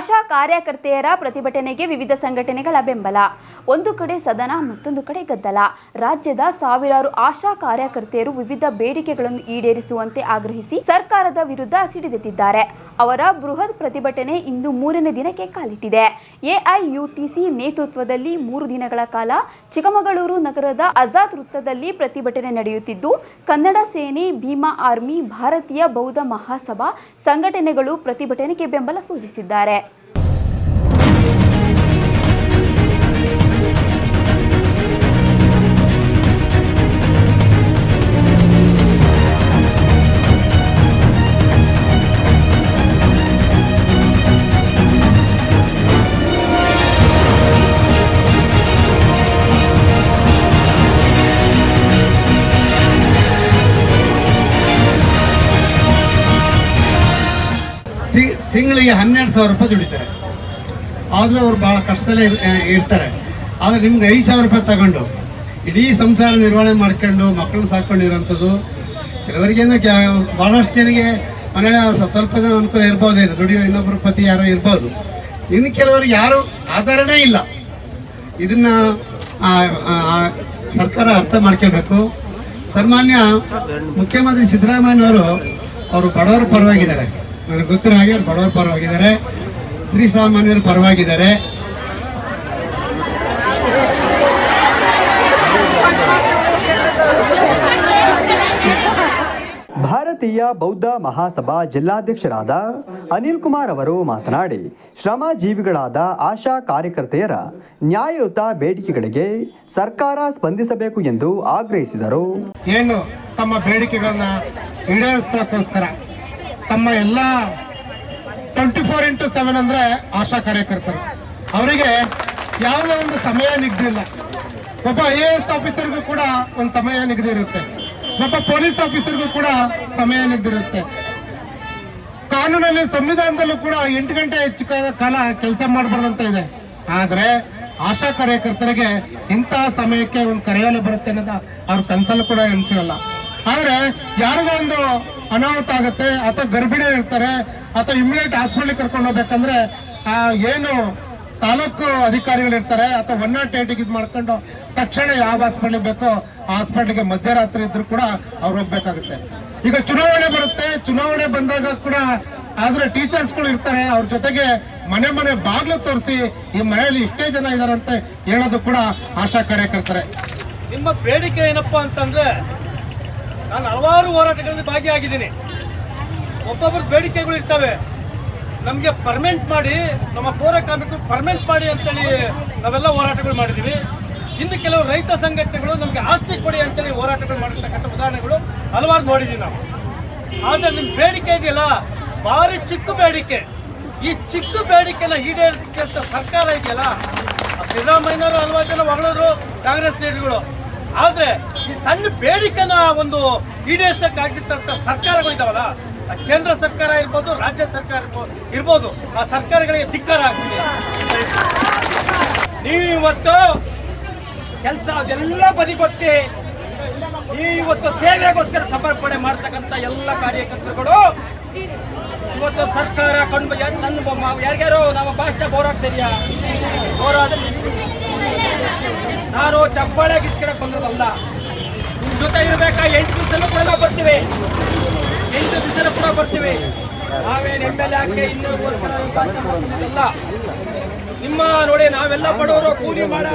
ಆಶಾ ಕಾರ್ಯಕರ್ತೆಯರ ಪ್ರತಿಭಟನೆಗೆ ವಿವಿಧ ಸಂಘಟನೆಗಳ ಬೆಂಬಲ. ಒಂದು ಕಡೆ ಸದನ, ಮತ್ತೊಂದು ಕಡೆ ಗದ್ದಲ. ರಾಜ್ಯದ ಸಾವಿರಾರು ಆಶಾ ಕಾರ್ಯಕರ್ತೆಯರು ವಿವಿಧ ಬೇಡಿಕೆಗಳನ್ನು ಈಡೇರಿಸುವಂತೆ ಆಗ್ರಹಿಸಿ ಸರ್ಕಾರದ ವಿರುದ್ಧ ಸಿಡಿದೆದ್ದಿದ್ದಾರೆ ಅವರ ಬೃಹತ್ ಪ್ರತಿಭಟನೆ ಇಂದು ಮೂರನೇ ದಿನಕ್ಕೆ ಕಾಲಿಟ್ಟಿದೆ. ಎಐಯುಟಿಸಿ ನೇತೃತ್ವದಲ್ಲಿ ಮೂರು ದಿನಗಳ ಕಾಲ ಚಿಕ್ಕಮಗಳೂರು ನಗರದ ಆಜಾದ್ ವೃತ್ತದಲ್ಲಿ ಪ್ರತಿಭಟನೆ ನಡೆಯುತ್ತಿದ್ದು, ಕನ್ನಡ ಸೇನೆ, ಭೀಮಾ ಆರ್ಮಿ, ಭಾರತೀಯ ಬೌದ್ಧ ಮಹಾಸಭಾ ಸಂಘಟನೆಗಳು ಪ್ರತಿಭಟನೆಗೆ ಬೆಂಬಲ ಸೂಚಿಸಿದ್ದಾರೆ. ತಿಂಗಳಿಗೆ ಹನ್ನೆರಡು ಸಾವಿರ ರೂಪಾಯಿ ದುಡಿತಾರೆ. ಆದರೂ ಅವ್ರು ಭಾಳ ಕಷ್ಟದಲ್ಲೇ ಇರ್ತಾರೆ. ಆದರೆ ನಿಮ್ಗೆ ಐದು ಸಾವಿರ ರೂಪಾಯಿ ತಗೊಂಡು, ಇಡೀ ಸಂಸಾರ ನಿರ್ವಹಣೆ ಮಾಡ್ಕೊಂಡು, ಮಕ್ಕಳನ್ನ ಸಾಕೊಂಡಿರೋಂಥದ್ದು ಕೆಲವರಿಗೇನೋ ಕ್ಯಾ, ಭಾಳಷ್ಟು ಜನರಿಗೆ ಮನೆಯ ಸ್ವಲ್ಪ ಜನ ಅನುಕೂಲ ಇರ್ಬೋದೇನು ದುಡಿಯೋ ಇನ್ನೊಬ್ಬರು ಪತಿ ಯಾರೋ ಇರ್ಬೋದು. ಇನ್ನು ಕೆಲವರಿಗೆ ಯಾರು ಆಧಾರನೇ ಇಲ್ಲ. ಇದನ್ನು ಸರ್ಕಾರ ಅರ್ಥ ಮಾಡ್ಕೋಬೇಕು ಸನ್ಮಾನ್ಯ ಮುಖ್ಯಮಂತ್ರಿ ಸಿದ್ದರಾಮಯ್ಯನವರು, ಅವರು ಬಡವರ ಪರವಾಗಿದ್ದಾರೆ. ನನಗೆ ಗೊತ್ತಿರೋ ಹಾಗೆ ಅವ್ರು ಬಡವರ ಪರವಾಗಿದ್ದಾರೆ. ಸ್ತ್ರೀ ಸಾಮಾನ್ಯರ ಪರವಾಗಿದ್ದಾರೆ. ಭಾರತೀಯ ಬೌದ್ಧ ಮಹಾಸಭಾ ಜಿಲ್ಲಾಧ್ಯಕ್ಷರಾದ ಅನಿಲ್ ಕುಮಾರ್ ಅವರು ಮಾತನಾಡಿ ಶ್ರಮಜೀವಿಗಳಾದ ಆಶಾ ಕಾರ್ಯಕರ್ತೆಯರ ನ್ಯಾಯಯುತ ಬೇಡಿಕೆಗಳಿಗೆ ಸರ್ಕಾರ ಸ್ಪಂದಿಸಬೇಕು ಎಂದು ಆಗ್ರಹಿಸಿದರು. ಏನು ತಮ್ಮ ಬೇಡಿಕೆಗಳನ್ನ ಈಡೇರಿಸ್ಕೊಳ್ಳೋಕ್ಕೋಸ್ಕರ ತಮ್ಮ ಎಲ್ಲ ಟ್ವೆಂಟಿ ಫೋರ್ ಇಂಟು ಸೆವೆನ್ ಅಂದ್ರೆ ಆಶಾ ಕಾರ್ಯಕರ್ತರು. ಅವರಿಗೆ ಯಾವುದೇ ಒಂದು ಸಮಯ ನಿಗದಿಲ್ಲ. ಒಬ್ಬ ಐ ಎ ಎಸ್ ಆಫೀಸರ್ಗೂ ಕೂಡ ಒಂದು ಸಮಯ ನಿಗದಿ ಇರುತ್ತೆ ಒಬ್ಬ ಪೊಲೀಸ್ ಆಫೀಸರ್ಗೂ ಕೂಡ ಸಮಯ ನಿಗದಿರುತ್ತೆ. ಕಾನೂನಲ್ಲಿ ಸಂವಿಧಾನದಲ್ಲೂ ಕೂಡ ಎಂಟು ಗಂಟೆ ಹೆಚ್ಚು ಕಾಲ ಕೆಲಸ ಮಾಡಬಾರ್ದಂತ ಇದೆ. ಆದ್ರೆ ಆಶಾ ಕಾರ್ಯಕರ್ತರಿಗೆ ಇಂತಹ ಸಮಯಕ್ಕೆ ಒಂದು ಕರೆಯಲು ಬರುತ್ತೆ ಅನ್ನೋದ ಅವ್ರ ಕನಸಲ್ಲೂ ಕೂಡ ಎಣಿಸಿರಲ್ಲ. ಆದ್ರೆ ಯಾರಿಗೋ ಒಂದು ಅನಾಹುತ ಆಗುತ್ತೆ, ಅಥವಾ ಗರ್ಭಿಣಿ ಇರ್ತಾರೆ, ಅಥವಾ ಇಮಿಡಿಯೇಟ್ ಹಾಸ್ಪಿಟಲ್ ಕರ್ಕೊಂಡು ಹೋಗ್ಬೇಕಂದ್ರೆ, ಆ, ಏನು ತಾಲೂಕು ಅಧಿಕಾರಿಗಳು ಇರ್ತಾರೆ, ಅಥವಾ ಒನ್ ನಾಟ್ ಏಟಿಗೆ ಇದು ಮಾಡ್ಕೊಂಡು ತಕ್ಷಣ ಯಾವ ಹಾಸ್ಪಿಟ್ಲಿಗೆ ಬೇಕೋ ಹಾಸ್ಪಿಟ್ಲಿಗೆ ಮಧ್ಯರಾತ್ರಿ ಇದ್ರು ಕೂಡ ಅವ್ರು ಹೋಗ್ಬೇಕಾಗುತ್ತೆ. ಈಗ ಚುನಾವಣೆ ಬರುತ್ತೆ, ಚುನಾವಣೆ ಬಂದಾಗ ಕೂಡ ಆದರೆ ಟೀಚರ್ಸ್ಗಳು ಇರ್ತಾರೆ, ಅವ್ರ ಜೊತೆಗೆ ಮನೆ ಮನೆ ಬಾಗ್ಲು ತೋರಿಸಿ ಈ ಮನೆಯಲ್ಲಿ ಇಷ್ಟೇ ಜನ ಇದಾರೆ ಅಂತ ಹೇಳೋದು ಕೂಡ ಆಶಾ ಕಾರ್ಯಕರ್ತರೆ. ನಿಮ್ಮ ಬೇಡಿಕೆ ಏನಪ್ಪಾ ಅಂತಂದ್ರೆ ನಾನು ಹಲವಾರು ಹೋರಾಟಗಳಲ್ಲಿ ಭಾಗಿಯಾಗಿದ್ದೀನಿ. ಒಬ್ಬೊಬ್ಬರು ಬೇಡಿಕೆಗಳು ಇರ್ತವೆ. ನಮಗೆ ಪರ್ಮೆಂಟ್ ಮಾಡಿ, ನಮ್ಮ ಪೌರ ಕಾರ್ಮಿಕರು ಪರ್ಮೆಂಟ್ ಮಾಡಿ ಅಂತೇಳಿ ನಾವೆಲ್ಲ ಹೋರಾಟಗಳು ಮಾಡಿದ್ದೀವಿ. ಇನ್ನು ಕೆಲವು ರೈತ ಸಂಘಟನೆಗಳು ನಮಗೆ ಆಸ್ತಿ ಕೊಡಿ ಅಂತೇಳಿ ಹೋರಾಟಗಳು ಮಾಡಿರ್ತಕ್ಕಂಥ ಉದಾಹರಣೆಗಳು ಹಲವಾರು ನೋಡಿದ್ದೀವಿ ನಾವು. ಆದರೆ ನಿಮ್ಮ ಬೇಡಿಕೆ ಇದೆಯಲ್ಲ? ಭಾರಿ ಚಿಕ್ಕ ಬೇಡಿಕೆ. ಈ ಚಿಕ್ಕ ಬೇಡಿಕೆನ ಅಂತ ಸರ್ಕಾರ ಇದೆಯಲ್ಲ? ಸಿದ್ದರಾಮಯ್ಯನವರು ಹಲವಾರು ಜನ ಹೊಗಳಿದ್ರು ಕಾಂಗ್ರೆಸ್ ಲೀಡರ್ಗಳು. ಆದ್ರೆ ಈ ಸಣ್ಣ ಬೇಡಿಕೆನ ಒಂದು ಈಡೇರಿಸಕ್ಕಾಗಿರ್ತಕ್ಕಂಥ ಸರ್ಕಾರಗಳು ಇದಾವಲ್ಲ, ಆ ಕೇಂದ್ರ ಸರ್ಕಾರ ಇರ್ಬೋದು, ರಾಜ್ಯ ಸರ್ಕಾರ ಇರ್ಬೋದು, ಆ ಸರ್ಕಾರಗಳಿಗೆ ಧಿಕ್ಕಾರ ಆಗ್ತಿದೆ. ನೀವು ಇವತ್ತು ಕೆಲಸ ಅದೆಲ್ಲ ಬದಿಗೊತ್ತಿ ಇವತ್ತು ಸೇವೆಗೋಸ್ಕರ ಸಮರ್ಪಣೆ ಮಾಡ್ತಕ್ಕಂಥ ಎಲ್ಲ ಕಾರ್ಯಕರ್ತರುಗಳು, ಇವತ್ತು ಸರ್ಕಾರ ಕಂಡು ನನ್ನ ಯಾರ್ಯಾರು ನಮ್ಮ ಭಾಷೆ ಬೋರಾಗ್ತಿದ್ಯಾ ಬೋರಾದ ನಾನು ಚಪ್ಪಾಳೆ ಗಿಡ್ಸ್ಕೊಳಕ್ ಬಂದದಲ್ಲ. ಜೊತೆ ಇರಬೇಕಾ? ಎಂಟು ದಿವಸಲ್ಲೂ ಕೂಡ ನಾವು ಬರ್ತೀವಿ. ಎಂಟು ದಿವಸಲ್ಲೂ ಕೂಡ ಬರ್ತೀವಿ. ನಾವೇನು ಎಂ ಎಲ್ ಎ ಇನ್ನೂ ನಿಮ್ಮ ನೋಡಿ ನಾವೆಲ್ಲ ಬಡವರು, ಕೂಲಿ ಮಾಡ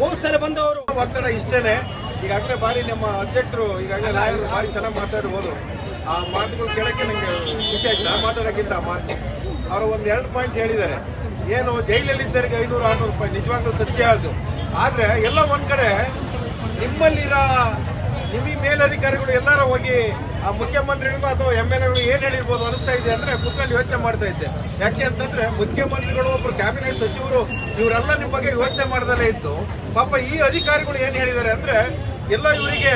ಹೋಗ್ತಾರೆ ಬಂದವರು. ಒತ್ತಡ ಇಷ್ಟೇನೆ. ಈಗಾಗಲೇ ಬಾರಿ ನಮ್ಮ ಅಧ್ಯಕ್ಷರು ಈಗಾಗಲೇ ನಾಯಕರು ಬಾರಿ ಚೆನ್ನಾಗಿ ಮಾತಾಡ್ಬೋದು. ಆ ಮಾತುಗಳು ಕೇಳಕ್ಕೆ ನನಗೆ ಖುಷಿ ಆಯ್ತು. ಮಾತಾಡೋಕ್ಕಿಂತ ಮಾತು. ಅವರು ಒಂದು ಎರಡು ಪಾಯಿಂಟ್ ಹೇಳಿದ್ದಾರೆ. ಏನು ಜೈಲಲ್ಲಿದ್ದವರಿಗೆ ಐನೂರು, ಆರುನೂರು ರೂಪಾಯಿ. ನಿಜವಾಗ್ಲೂ ಸತ್ಯ ಅದು. ಆದರೆ ಎಲ್ಲ ಒಂದು ಕಡೆ ನಿಮ್ಮಲ್ಲಿರೋ ನಿಮ್ಮ ಮೇಲಧಿಕಾರಿಗಳು ಎಲ್ಲರ ಹೋಗಿ ಆ ಮುಖ್ಯಮಂತ್ರಿಗಳಿಗೂ ಅಥವಾ ಎಂ ಎಲ್ ಎಗಳು ಏನು ಹೇಳಿರ್ಬೋದು ಅನಿಸ್ತಾ ಇದೆ ಅಂದರೆ ಕುತ್ಕೊಂಡು ಯೋಚನೆ ಮಾಡ್ತಾ ಇದ್ದೆ. ಯಾಕೆ ಅಂತಂದ್ರೆ ಮುಖ್ಯಮಂತ್ರಿಗಳು ಒಬ್ಬರು ಕ್ಯಾಬಿನೆಟ್ ಸಚಿವರು, ಇವರೆಲ್ಲ ನಿಮ್ಮ ಬಗ್ಗೆ ಯೋಚನೆ ಮಾಡ್ದಲೇ ಇತ್ತು. ಪಾಪ ಈ ಅಧಿಕಾರಿಗಳು ಏನು ಹೇಳಿದ್ದಾರೆ ಅಂದ್ರೆ, ಎಲ್ಲ ಇವರಿಗೆ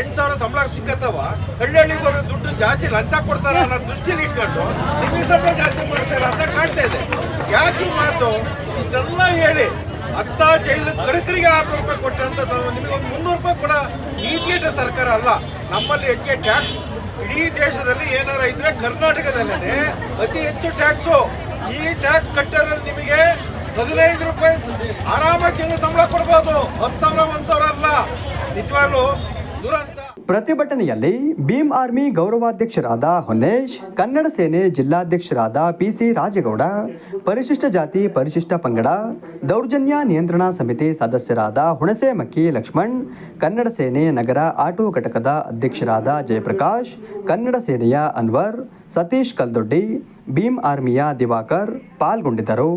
ಎಂಟು ಸಾವಿರ ಸಂಬಳ ಸಿಕ್ಕತ್ತವ ಹಳ್ಳಿ ಹಳ್ಳಿಗೆ ಹೋದ್ರೆ ದುಡ್ಡು ಜಾಸ್ತಿ ಲಂಚ ಕೊಡ್ತಾರ ಅನ್ನೋ ದೃಷ್ಟಿಲಿ ಇಟ್ಕೊಂಡು ನಿಮಗೆ ಸಂಬಳ ಜಾಸ್ತಿ ಮಾಡ್ತಾರೆ ಅಂತ ಕಾಣ್ತಾ ಇದೆ ಯಾಕೆ ಮಾತು? ಇಷ್ಟೆಲ್ಲ ಹೇಳಿ ಹತ್ತ ಜೈಲು ಕಡಕರಿಗೆ ಆರ್ನೂರು ರೂಪಾಯಿ ಕೊಟ್ಟಂತ ನಿಮಗೆ ಒಂದು ಮುನ್ನೂರು ರೂಪಾಯಿ ಕೂಡ ನೀತಿಗೆಟ್ಟ ಸರ್ಕಾರ ಅಲ್ಲ. ನಮ್ಮಲ್ಲಿ ಹೆಚ್ಚಿಗೆ ಟ್ಯಾಕ್ಸ್ ಇಡೀ ದೇಶದಲ್ಲಿ ಏನಾರ ಇದ್ರೆ ಕರ್ನಾಟಕದಲ್ಲೇ ಅತಿ ಹೆಚ್ಚು ಟ್ಯಾಕ್ಸು ಈ ಟ್ಯಾಕ್ಸ್ ಕಟ್ಟಿದ್ರೆ ನಿಮಗೆ ಹದಿನೈದು ರೂಪಾಯಿ ಆರಾಮಾಗಿ ತಿಂಗಳು ಸಂಬಳ ಕೊಡ್ಬೋದು. ಹತ್ತು ಸಾವಿರ, ಒಂದು ಸಾವಿರ ಅಲ್ಲ. ನಿಜವಾಗ್ಲು ದುರಂತ ಪ್ರತಿಭಟನೆಯಲ್ಲಿ ಭೀಮ್ ಆರ್ಮಿ ಗೌರವಾಧ್ಯಕ್ಷರಾದ ಹೊನ್ನೇಶ್, ಕನ್ನಡ ಸೇನೆ ಜಿಲ್ಲಾಧ್ಯಕ್ಷರಾದ ಪಿಸಿ ರಾಜೇಗೌಡ, ಪರಿಶಿಷ್ಟ ಜಾತಿ ಪರಿಶಿಷ್ಟ ಪಂಗಡ, ದೌರ್ಜನ್ಯ ನಿಯಂತ್ರಣ ಸಮಿತಿ ಸದಸ್ಯರಾದ ಹುಣಸೆಮಕ್ಕಿ ಲಕ್ಷ್ಮಣ್, ಕನ್ನಡ ಸೇನೆ ನಗರ ಆಟೋ ಘಟಕದ ಅಧ್ಯಕ್ಷರಾದ ಜಯಪ್ರಕಾಶ್, ಕನ್ನಡ ಸೇನೆಯ ಅನ್ವರ್, ಸತೀಶ್ ಕಲ್ದೊಡ್ಡಿ, ಭೀಮ್ ಆರ್ಮಿಯ ದಿವಾಕರ್ ಪಾಲ್ಗೊಂಡಿದ್ದರು.